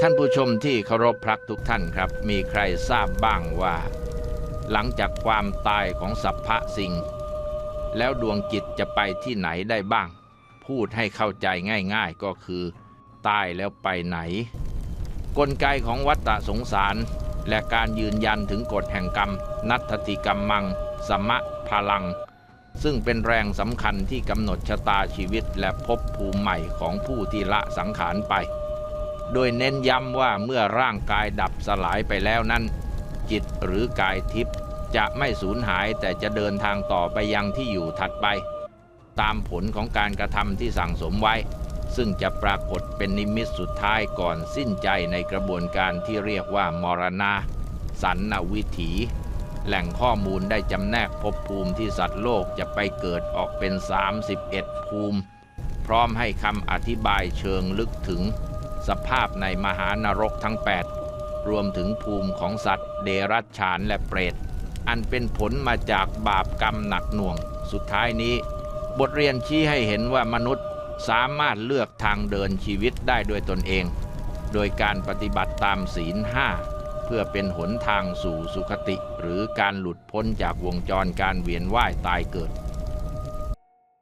ท่านผู้ชมที่เคารพพรักทุกท่านครับ มีใครทราบบ้างว่า หลังจากความตายของสัพพะสิ่ง แล้วดวงจิตจะไปที่ไหนได้บ้าง พูดให้เข้าใจง่ายๆก็คือ ตายแล้วไปไหน กลไกของวัฏฏะสงสาร และการยืนยันถึงกฎแห่งกรรม นัตติกรรมมัง สมะพลัง ซึ่งเป็นแรงสำคัญที่กำหนดชะตาชีวิตและภพภูมิใหม่ของผู้ที่ละสังขารไป โดยเน้นย้ำว่าเมื่อร่างกายดับสลายไปแล้วนั้น จิตหรือกายทิพย์จะไม่สูญหายแต่จะเดินทางต่อไปยังที่อยู่ถัดไป ตามผลของการกระทำที่สั่งสมไว้ ซึ่งจะปรากฏเป็นนิมิตสุดท้ายก่อนสิ้นใจในกระบวนการที่เรียกว่ามรณะ สันนวิถี แหล่งข้อมูลได้จำแนกภพภูมิที่สัตว์โลกจะไปเกิดออกเป็น 31 ภูมิ พร้อมให้คำอธิบายเชิงลึกถึง สภาพในมหานรกทั้ง 8 รวมถึงภูมิของสัตว์ เดรัจฉานและเปรต อันเป็นผลมาจากบาปกรรมหนักหน่วง สุดท้ายนี้ บทเรียนชี้ให้เห็นว่ามนุษย์สามารถเลือกทางเดินชีวิตได้ด้วยตนเอง โดยการปฏิบัติตามศีลห้าเพื่อเป็นหนทางสู่สุคติ หรือการหลุดพ้นจากวงจรการเวียนว่ายตายเกิด